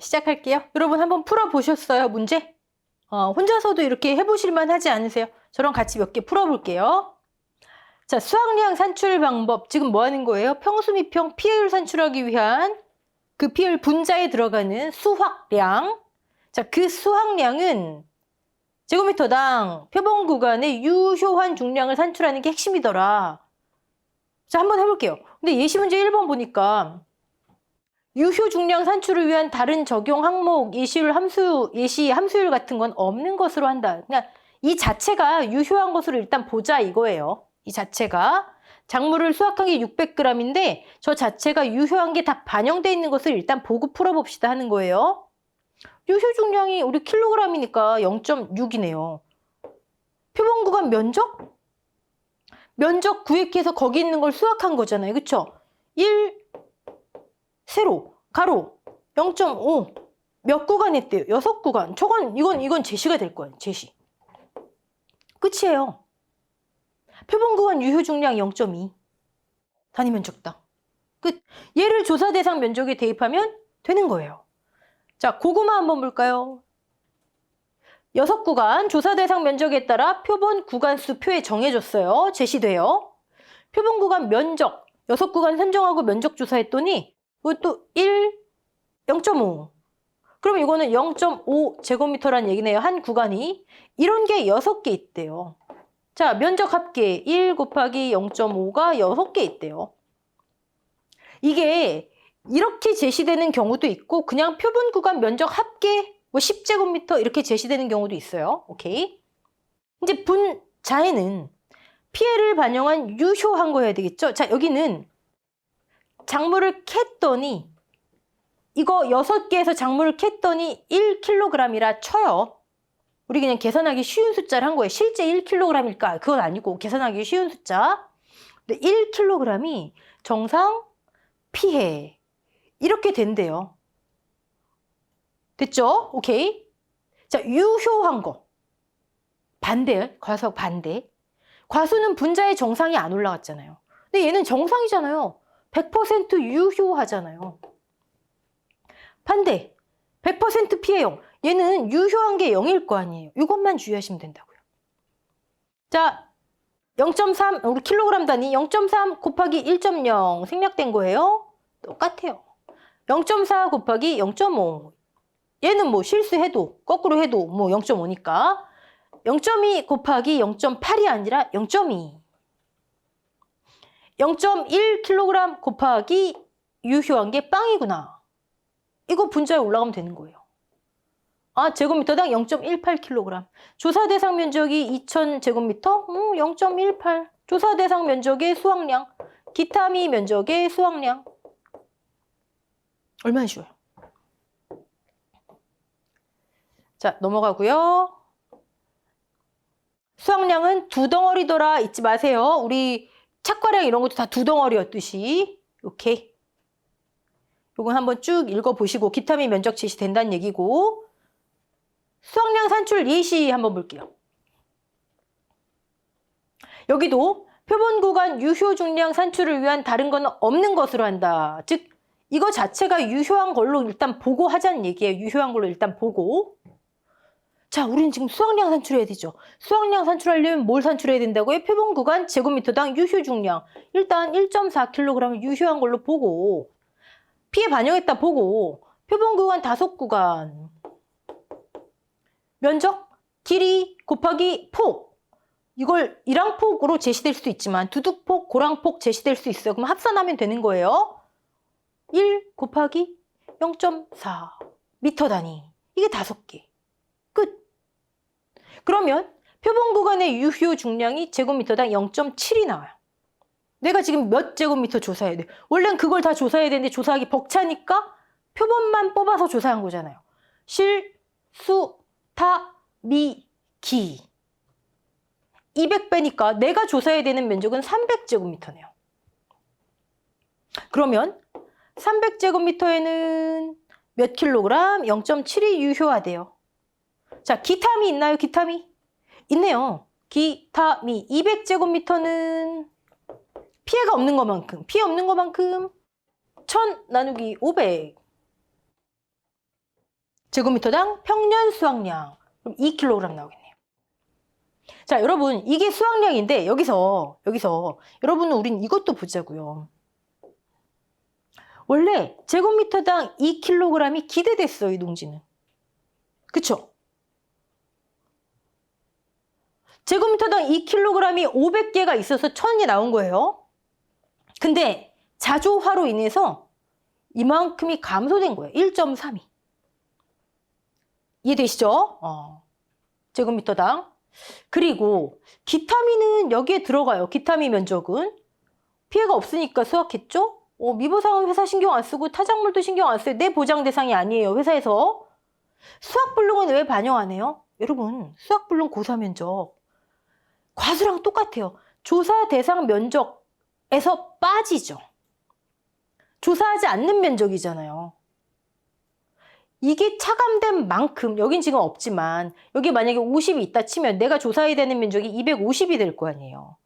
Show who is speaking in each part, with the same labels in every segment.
Speaker 1: 시작할게요. 여러분 한번 풀어보셨어요, 문제? 어, 혼자서도 이렇게 해보실만 하지 않으세요? 저랑 같이 몇 개 풀어볼게요. 자, 수학량 산출 방법. 지금 뭐 하는 거예요? 평수 미평 피해율 산출하기 위한 그 피해율 분자에 들어가는 수확량. 자, 그 수확량은 제곱미터당 표본 구간의 유효한 중량을 산출하는 게 핵심이더라. 자, 한번 해볼게요. 근데 예시 문제 1번 보니까 유효 중량 산출을 위한 다른 적용 항목, 예시율 함수, 예시 함수율 같은 건 없는 것으로 한다. 그러니까 이 자체가 유효한 것으로 일단 보자 이거예요. 이 자체가 작물을 수확한 게 600g인데 저 자체가 유효한 게 다 반영돼 있는 것을 일단 보고 풀어봅시다 하는 거예요. 유효 중량이 우리 킬로그램이니까 0.6이네요. 표본 구간 면적? 면적 구획해서 거기 있는 걸 수확한 거잖아요. 그쵸? 1, 세로, 가로, 0.5. 몇 구간 했대요? 6구간. 저건, 이건, 이건 제시가 될 거예요. 제시. 끝이에요. 표본 구간 유효 중량 0.2. 단위 면적당. 끝. 얘를 조사 대상 면적에 대입하면 되는 거예요. 자, 고구마 한번 볼까요? 여섯 구간 조사 대상 면적에 따라 표본 구간 수 표에 정해졌어요. 제시돼요. 표본 구간 면적 여섯 구간 선정하고 면적 조사했더니 이것도 1, 0.5. 그럼 이거는 0.5 제곱미터란 얘기네요. 한 구간이. 이런 게 여섯 개 있대요. 자, 면적 합계 1 곱하기 0.5가 여섯 개 있대요. 이게 이렇게 제시되는 경우도 있고 그냥 표본 구간 면적 합계 뭐 10제곱미터 이렇게 제시되는 경우도 있어요. 오케이. 이제 분자에는 피해를 반영한 유효한 거 해야 되겠죠? 자, 여기는 작물을 캤더니 이거 6개에서 작물을 캤더니 1kg이라 쳐요. 우리 그냥 계산하기 쉬운 숫자를 한 거예요. 실제 1kg일까? 그건 아니고 계산하기 쉬운 숫자. 근데 1kg이 정상 피해 이렇게 된대요. 됐죠? 오케이. 자, 유효한 거. 반대, 과수 반대. 과수는 분자의 정상이 안 올라갔잖아요. 근데 얘는 정상이잖아요. 100% 유효하잖아요. 반대, 100% 피해형. 얘는 유효한 게 0일 거 아니에요. 이것만 주의하시면 된다고요. 자, 0.3, 우리 킬로그램 단위 0.3 곱하기 1.0 생략된 거예요. 똑같아요. 0.4 곱하기 0.5. 얘는 뭐 실수해도 거꾸로 해도 뭐 0.5니까 0.2 곱하기 0.8이 아니라 0.2. 0.1kg 곱하기 유효한 게 빵이구나. 이거 분자에 올라가면 되는 거예요. 아, 제곱미터당 0.18kg. 조사 대상 면적이 2000제곱미터? 음, 0.18. 조사 대상 면적의 수확량. 기타 미 면적의 수확량. 얼마나 쉬워요. 자, 넘어가고요. 수확량은 두 덩어리더라 잊지 마세요. 우리 착과량 이런 것도 다 두 덩어리였듯이. 오케이. 요건 한번 쭉 읽어보시고 기타민 면적 제시 된다는 얘기고 수확량 산출 예시 한번 볼게요. 여기도 표본 구간 유효 중량 산출을 위한 다른 건 없는 것으로 한다. 즉 이거 자체가 유효한 걸로 일단 보고 하자는 얘기예요. 유효한 걸로 일단 보고. 자, 우리는 지금 수확량 산출해야 되죠. 수확량 산출하려면 뭘 산출해야 된다고요? 표본 구간 제곱미터당 유효 중량. 일단 1.4kg 유효한 걸로 보고 피해 반영했다 보고 표본 구간 다섯 구간 면적 길이 곱하기 폭 이걸 일항폭으로 제시될 수도 있지만 두둑폭, 고랑폭 제시될 수 있어요. 그럼 합산하면 되는 거예요. 1 곱하기 0.4 미터 단위 이게 다섯 개 끝. 그러면 표본 구간의 유효 중량이 제곱미터당 0.7이 나와요. 내가 지금 몇 제곱미터 조사해야 돼? 원래는 그걸 다 조사해야 되는데 조사하기 벅차니까 표본만 뽑아서 조사한 거잖아요. 실, 수, 타, 미, 기. 200배니까 내가 조사해야 되는 면적은 300제곱미터네요. 그러면 300제곱미터에는 몇 킬로그램? 0.7이 유효하대요. 자, 기타미 있나요? 기타미? 있네요. 기타미 200제곱미터는 피해가 없는 것만큼, 피해 없는 것만큼 1000 나누기 500. 제곱미터당 평년 수확량. 그럼 2kg 나오겠네요. 자, 여러분, 이게 수확량인데, 여기서, 여기서, 여러분은 우린 이것도 보자고요. 원래 제곱미터당 2kg이 기대됐어요, 이 농지는. 그쵸? 제곱미터당 2kg이 500개가 있어서 1000이 나온 거예요. 근데 자조화로 인해서 이만큼이 감소된 거예요. 1.32. 이해되시죠? 어. 제곱미터당. 그리고 기타민은 여기에 들어가요. 기타민 면적은. 피해가 없으니까 수확했죠? 어, 미보상은 회사 신경 안 쓰고 타작물도 신경 안 써요. 내 보장 대상이 아니에요. 회사에서. 수확불능은 왜 반영 안 해요? 여러분, 수확불능 고사 면적. 과수랑 똑같아요. 조사 대상 면적에서 빠지죠. 조사하지 않는 면적이잖아요. 이게 차감된 만큼, 여긴 지금 없지만, 여기 만약에 50이 있다 치면 내가 조사해야 되는 면적이 250이 될 거 아니에요.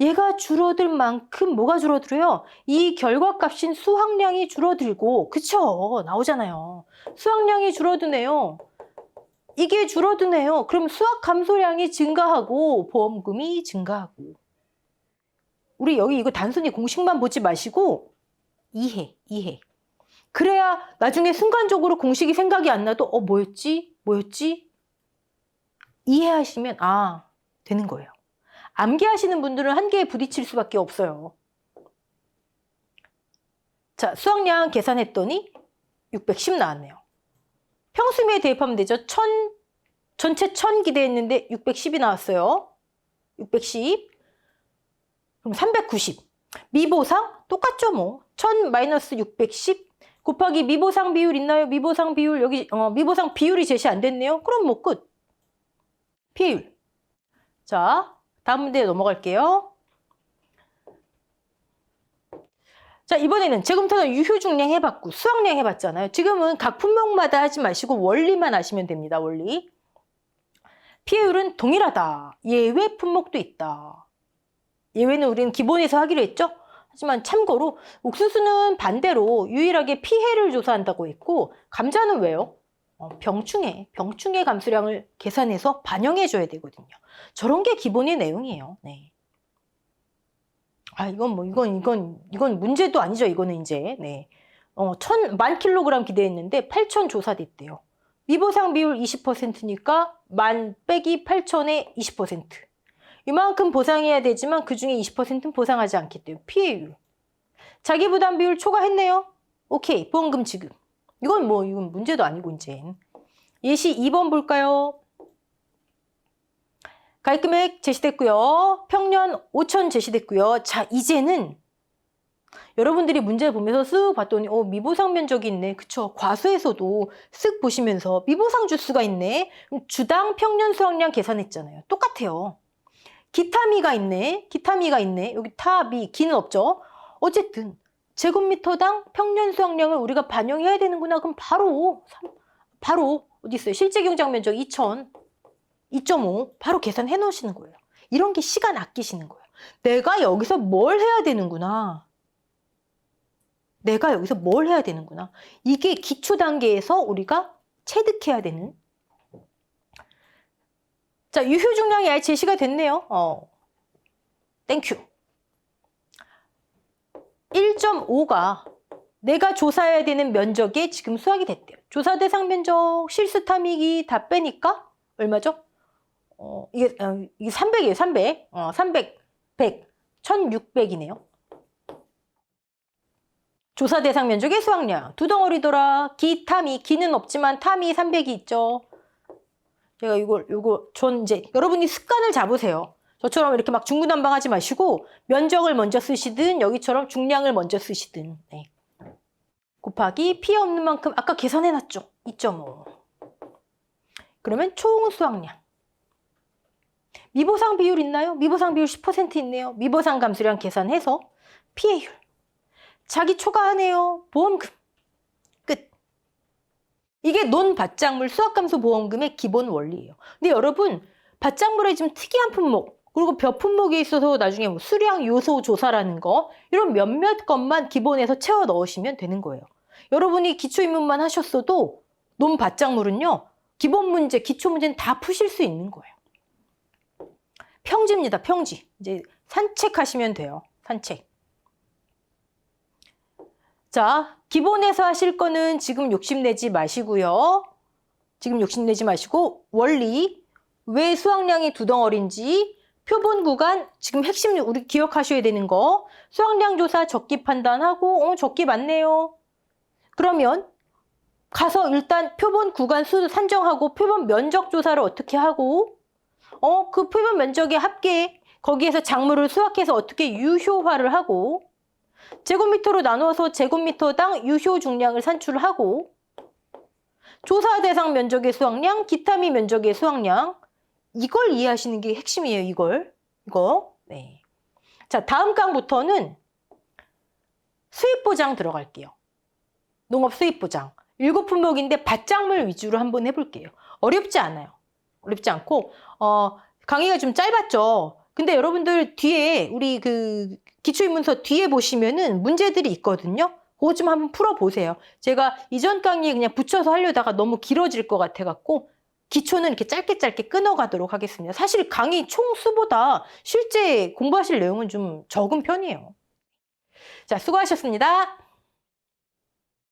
Speaker 1: 얘가 줄어들 만큼 뭐가 줄어들어요? 이 결과값인 수확량이 줄어들고, 그쵸? 나오잖아요. 수확량이 줄어드네요. 이게 줄어드네요. 그럼 수확 감소량이 증가하고 보험금이 증가하고. 우리 여기 이거 단순히 공식만 보지 마시고 이해, 이해. 그래야 나중에 순간적으로 공식이 생각이 안 나도 어 뭐였지? 뭐였지? 이해하시면 아 되는 거예요. 암기하시는 분들은 한계에 부딪힐 수밖에 없어요. 자, 수확량 계산했더니 610 나왔네요. 평수미에 대입하면 되죠. 1000, 전체 1000 기대했는데 610이 나왔어요. 610. 그럼 390. 미보상 똑같죠 뭐. 1000 마이너스 610 곱하기 미보상 비율 있나요? 미보상 비율 여기 어, 미보상 비율이 제시 안 됐네요. 그럼 뭐 끝. 피해율. 자, 다음 문제 넘어갈게요. 자, 이번에는 제곱미터는 유효중량 해봤고 수확량 해봤잖아요. 지금은 각 품목마다 하지 마시고 원리만 아시면 됩니다. 원리. 피해율은 동일하다. 예외 품목도 있다. 예외는 우리는 기본에서 하기로 했죠? 하지만 참고로 옥수수는 반대로 유일하게 피해를 조사한다고 했고 감자는 왜요? 어, 병충해, 병충해 감수량을 계산해서 반영해 줘야 되거든요. 저런 게 기본의 내용이에요. 네. 아, 이건 뭐, 이건, 이건, 이건 문제도 아니죠. 이거는 이제, 네. 어, 천, 만 킬로그램 기대했는데 8천 조사됐대요. 미보상 비율 20%니까 만 빼기 8천에 20%. 이만큼 보상해야 되지만 그 중에 20%는 보상하지 않기 때문에 피해율. 자기 부담 비율 초과했네요. 오케이, 보험금 지급. 이건 뭐, 이건 문제도 아니고, 이제. 예시 2번 볼까요? 가입금액 제시됐고요. 평년 5천 제시됐고요. 자, 이제는 여러분들이 문제 보면서 쓱 봤더니 어, 미보상 면적이 있네. 그쵸? 과수에서도 쓱 보시면서 미보상 주수가 있네. 주당 평년 수확량 계산했잖아요. 똑같아요. 기타미가 있네. 기타미가 있네. 여기 타미, 기는 없죠? 어쨌든 제곱미터당 평년 수확량을 우리가 반영해야 되는구나. 그럼 바로 바로 어디 있어요? 실제 경작 면적 2천 2.5 바로 계산해 놓으시는 거예요. 이런 게 시간 아끼시는 거예요. 내가 여기서 뭘 해야 되는구나. 내가 여기서 뭘 해야 되는구나. 이게 기초 단계에서 우리가 체득해야 되는. 자, 유효 중량이 아예 제시가 됐네요. 어. 땡큐. 1.5가 내가 조사해야 되는 면적에 지금 수확이 됐대요. 조사 대상 면적, 실수 탐이기 다 빼니까 얼마죠? 어, 이게, 어, 이게 300이에요, 300. 어, 300, 100, 1600이네요. 조사 대상 면적의 수확량. 두 덩어리더라. 기, 탐이. 기는 없지만 탐이 300이 있죠. 제가 이걸, 이거, 전 이제, 여러분이 습관을 잡으세요. 저처럼 이렇게 막 중구난방 하지 마시고, 면적을 먼저 쓰시든, 여기처럼 중량을 먼저 쓰시든, 네. 곱하기 피 없는 만큼, 아까 계산해 놨죠? 2.5. 그러면 총 수확량. 미보상 비율 있나요? 미보상 비율 10% 있네요. 미보상 감수량 계산해서 피해율. 자기 초과하네요. 보험금. 끝. 이게 논밭작물 수확감소 보험금의 기본 원리예요. 근데 여러분, 밭작물에 좀 특이한 품목, 그리고 벼 품목에 있어서 나중에 뭐 수량 요소 조사라는 거, 이런 몇몇 것만 기본에서 채워 넣으시면 되는 거예요. 여러분이 기초 입문만 하셨어도 논밭작물은요. 기본 문제, 기초 문제는 다 푸실 수 있는 거예요. 평지입니다. 평지. 이제 산책하시면 돼요. 산책. 자, 기본에서 하실 거는 지금 욕심내지 마시고요. 지금 욕심내지 마시고 원리, 왜 수확량이 두 덩어리인지, 표본 구간, 지금 핵심 우리 기억하셔야 되는 거, 수확량 조사 적기 판단하고, 어, 적기 맞네요. 그러면 가서 일단 표본 구간 수 산정하고 표본 면적 조사를 어떻게 하고, 어, 그 표본 면적의 합계, 거기에서 작물을 수확해서 어떻게 유효화를 하고, 제곱미터로 나누어서 제곱미터당 유효 중량을 산출하고, 조사 대상 면적의 수확량, 기타미 면적의 수확량, 이걸 이해하시는 게 핵심이에요, 이걸. 이거. 네. 자, 다음 강부터는 수입 보장 들어갈게요. 농업 수입 보장. 일곱 품목인데 밭작물 위주로 한번 해볼게요. 어렵지 않아요. 어렵지 않고, 어, 강의가 좀 짧았죠. 근데 여러분들 뒤에, 우리 그 기초인문서 뒤에 보시면은 문제들이 있거든요. 그거 좀 한번 풀어보세요. 제가 이전 강의에 그냥 붙여서 하려다가 너무 길어질 것 같아갖고, 기초는 이렇게 짧게 짧게 끊어가도록 하겠습니다. 사실 강의 총 수보다 실제 공부하실 내용은 좀 적은 편이에요. 자, 수고하셨습니다.